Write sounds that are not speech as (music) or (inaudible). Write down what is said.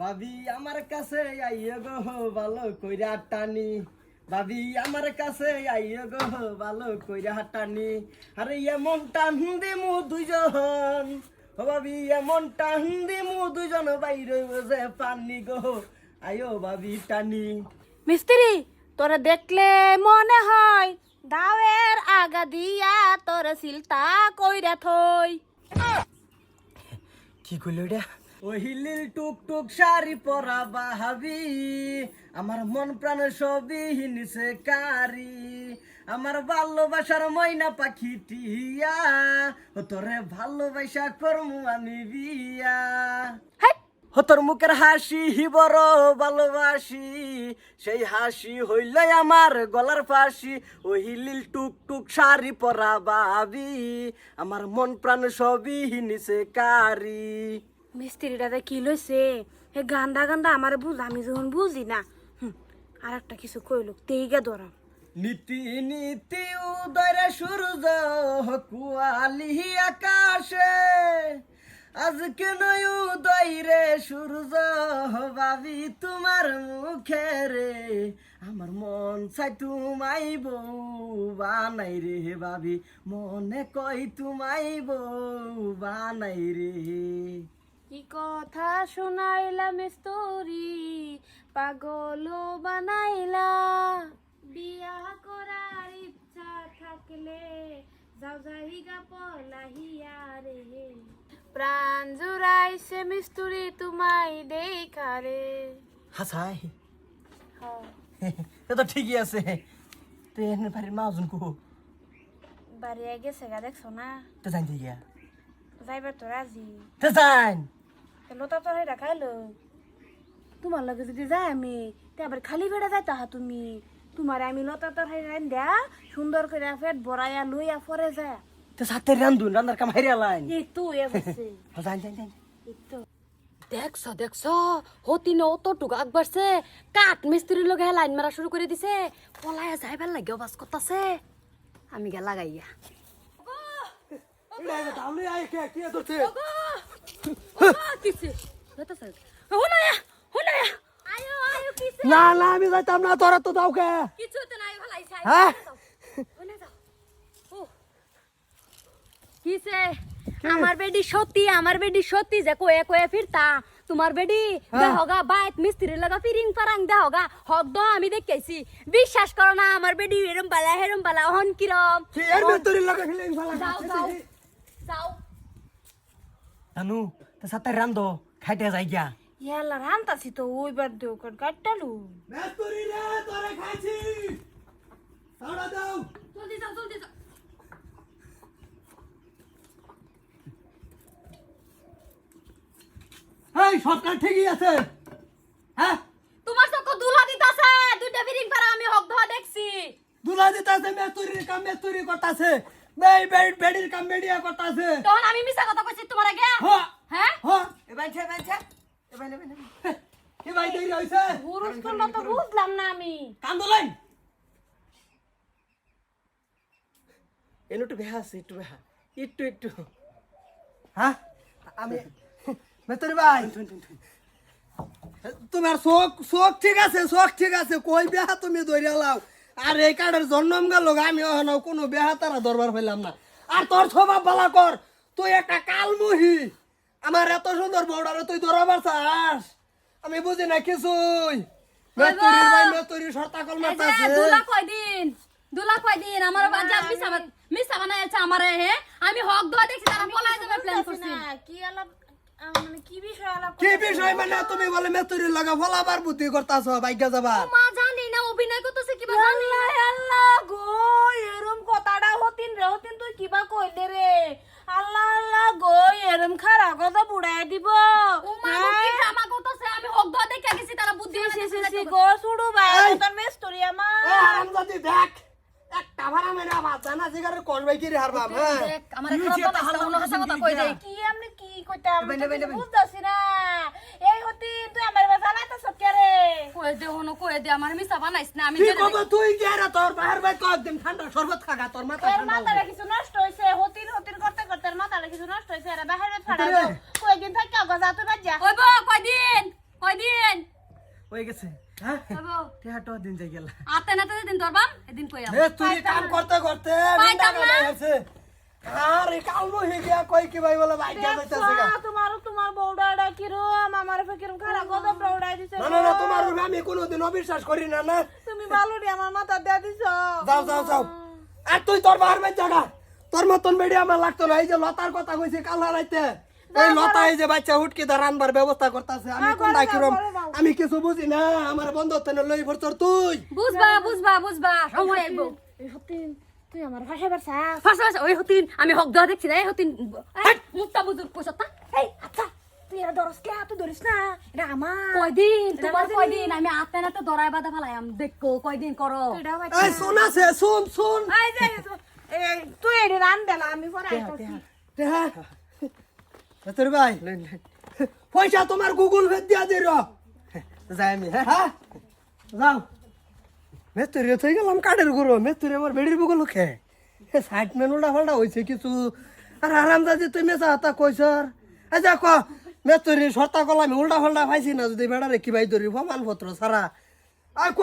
ভাবি আমার কাছে আইয় গো ভালো কইরা টানি। ভাবি আমার কাছে আইয় গো ভালো কইরা টানি। আরে এমন টান দিমু দুইজন। ও ভাবি এমন টান দিমু দুইজন বাইরে যে পানি গো। আয়ো ভাবি টানি। মিস্ত্রি তোরে দেখলে মনে হয় দাওয়ের আগা দিয়া তোরে সিলতা কইরা থই। কি কইল এটা ওহিলিল টুক টুক শাড়ি পরা বাহাবি আমার মন প্রাণ সবই নিছে কারি আমার ভালোবাসার ময়না পাখি টিয়া ও তোরে ভালোবাসা করমু আমি বিয়া। হাই! ও তোর মুখের হাসি হি বড় ভালোবাসি সেই হাসি হইল আমার গলার ফাঁসি। ওই হিলিল টুক টুক শাড়ি পরা বাবি আমার মন প্রাণ সবই নিছে কারি মিস্ত্রিটাতে কি লইছে? হে গান্দা গান্দা আমার বুঝ, আমি যখন বুঝি না আর একটা কিছু কইল, তেইগা ধরাম নীতি নীতি উদয় সূর্য কুয়ালি আকাশে। আজকে নয় উদয় রে সূর্য ভাবি তোমার মুখে রে। আমার মন চাই তুমাই বউ বানাই রে ভাবি, মনে কই তুমাই বউ বানাই রে। কি কথা শোনাইলা মিস্তুরি পাগল বানাইলা। বিয়া করার ইচ্ছা থাকলে যাও যাইগা পলাহিয়া রে। প্রাণ জুড়াইছে মিস্তুরি তোমায় দেখা রে হাসাই। হ্যাঁ, (laughs) এ তো ঠিকই আছে। তেন বাড়ির মাজন কো। বাড়ি গেছে গা দেখছ না? তো জানতে গিয়া। যাইবার তো রাজি। তো জান লতা তো খাইলো তোমার লগে যদি যাই আমি তে আবার খালি বেড়া যাই তাহা তুমি। তোমার আমি লতা তোর দেয়া সুন্দর করে পেট বড়াইয়া লইয়া পরে যায় তো সাথে রান্ধুন কাম লাইন। এই তো এ বসে। জান জান জান এই তো। দেখছ দেখছ হতি ন অতটুকু আগবাড়ছে কাঠ মিস্ত্রির লগে লাইন মারা শুরু করে দিছে। পলায়া যাইবার লাগে বাস করতেছে। আমি গেলা গাইয়া না না আমি যাইতাম না তোরা তো দাও কে। কিছু তো নাই ভালাইছে হ্যাঁ? হুনা যাও। ও। কিছে আমার বেডি সত্যি আমার বেডি সত্যি যে কয়ে কয়ে ফিরতা। তোমার বেডি দেহগা বাইত মিস্ত্রি লাগা ফিরিং পারাং দেহগা হক দ আমি দেখেছি। বিশ্বাস করো না আমার বেডি এরম বালা হেরম বালা হন কিরম। এর ভেতরে লাগা খেলে ফালা যাও যাও যাও। জানু তো সাথে রান্ধো খাইতে যাই গিয়া। ইয়ালা রান্তাছি তো ওইবার দেও কর কাটটালু মেস্তুরি রে তোরে খাইছি। সাড়া দাও। জলদি যাও জলদি যাও। এই সব কাজ ঠিকই আছে। হ্যাঁ? তোমার চোখ দুলা দিতাছে দুইটা ফিরিং পারা আমি হক ধোয়া দেখছি। দুলা দিতাছে মেস্তুরির কাম মেস্তুরি করতাছে। বেই বেই বেডির কাম বেডিয়া করতাছে। তখন আমি মিছা কথা কইছি তোমার আগে? হ্যাঁ? হ্যাঁ হ্যাঁ ছে ছে নেবে ভাই দেরি হইছে পুরুষ করল তো বুঝলাম না আমি। কান্দলেন এনো একটু বেহা আছে একটু বেহা। একটু একটু। হ্যাঁ? আমি মেতরি ভাই। তোমার শোক শোক ঠিক আছে শোক ঠিক আছে। কই বেহা তুমি ধরে লাও আর এই কার্ডের জন্ম গেল আমি ওখানে কোনো বেহা তারা দরবার পেলাম না। আর তোর স্বভাব বালা কর তুই একটা কালমুহি। আমার এত সুন্দর বউডারে তুই ধরাবার চাস আমি বুঝি না কিছুই। মেতরি ভাই মেতরি সর্তাকল এই মারতাছে। দুলা কয়দিন? দুলা কয়দিন? আমার বাজা মিছা মিছা বানাইছে আমারে হে? আমি হক দেখছি তারা পলাই যাবে প্ল্যান করছি। কি আলাপ কি বিষয় আলাপ কি মানে তুমি বলে মেতুরি লাগা ফলাবার বুদ্ধি করতাছ বাইকা যাবার মা জানি না অভিনয় করতেছে কিবা জানি না। আল্লাহ আল্লাহ গো এরম কথাটা হতিন রে হতিন তুই কিবা কইলে রে। আল্লাহ আল্লাহ গো এরম খারাপ কথা বুড়াই দিব। ও মা কি ড্রামা করতেছে? আমি হক ধোয়া দেখে গেছি তারা বুদ্ধি সি, গো শুরু ভাই তোর মেস্টরি আমার। হারামজাদি দেখ একটা ভাড়া মেরে আবার জিগারে কোন বাই কি রে হারবাম হ্যাঁ? আমার অন্য কথা কই দেই কি কি কইতাম। বুঝতাছি না। এই হতি তুই আমার বাজানা তো সত্যি রে কই দে হনো কই দে আমার মিছা বানাইছ না আমি কব তুই কে রে তোর বাহির বাই কয়েকদিন ঠান্ডা শরবত খাগা তোর মাথা মাথাটা হবে। কিছু নষ্ট হইছে হতিন হতিন করতে করতে মাথাটা কিছু নষ্ট হইছে এর বাহিরে ফাড়া ভিতরে? কয়েকদিন থাকি গজা তুই বাজা ওই বো কয়দিন? হয়ে গেছে হ্যাঁ? টেহাটো দিন যাই গেল। আতে না দিন ধরবাম এদিন কইয়া এ তুই কাম করতে করতে পাইতাম না। আরে কালমু হি গিয়া কই কি ভাই বলে ভাই গিয়া যাইতাছে গা। তোমার তোমার বউডা এটা কিরম আমার ফেকিরম খারাপ দিছে না না না তোমার উপরে আমি কোনোদিন অবিশ্বাস করি না না। তুমি বালুরি আমার মাথা দিয়ে দিছ। যাও যাও যাও। আর তুই তোর জায়গা তোর মতন বেডি আমার লাগতো না এই যে লতার কথা কইছি কাল এই লতা এই যে বাচ্চা হুটকি দা রানবার ব্যবস্থা করতেছে আমি কিরম? আমি কিছু বুঝি না আমার বন্ধ তেনে লই ভরতর তুই। বুঝবা বুঝবা বুঝবা সময় আইবো এই সত্যি। তুই আমার ভাষা। ওই হতিন আমি হক দেওয়া দেখছি না এই হতিন মুক্তা বুজুর কইছত না এই আচ্ছা তুই এটা ধরস কে? তুই ধরিস না এটা আমার। কয়দিন? তোমার কয়দিন? আমি আতে না তো দরাই বাদা ফেলাই আমি দেখো কয়দিন করো। এই শোন আছে শুন শুন। এই যে এই তুই এডি রান দেলা আমি পরে আইতাছি হ্যাঁ তোর ভাই। পয়সা তোমার গুগল পে দিয়া দে র যাই আমি হ্যাঁ। হ্যাঁ? যাও। মেতুরি থই গেলাম, কাঠের গুঁড়ো। মেতুরি আমার বেড়ির বুকুল এ সাইড মেন উল্টা ফাল্টা হয়েছে কিছু। আর আরাম দাদি তুই মেসা হাতা কইসর আজ ক মেতুরি সর্তা কলাম উল্টা ফাল্টা পাইছি না, যদি বেড়ারে কি ভাই ধরি, প্রমাণপত্র সারা আর ক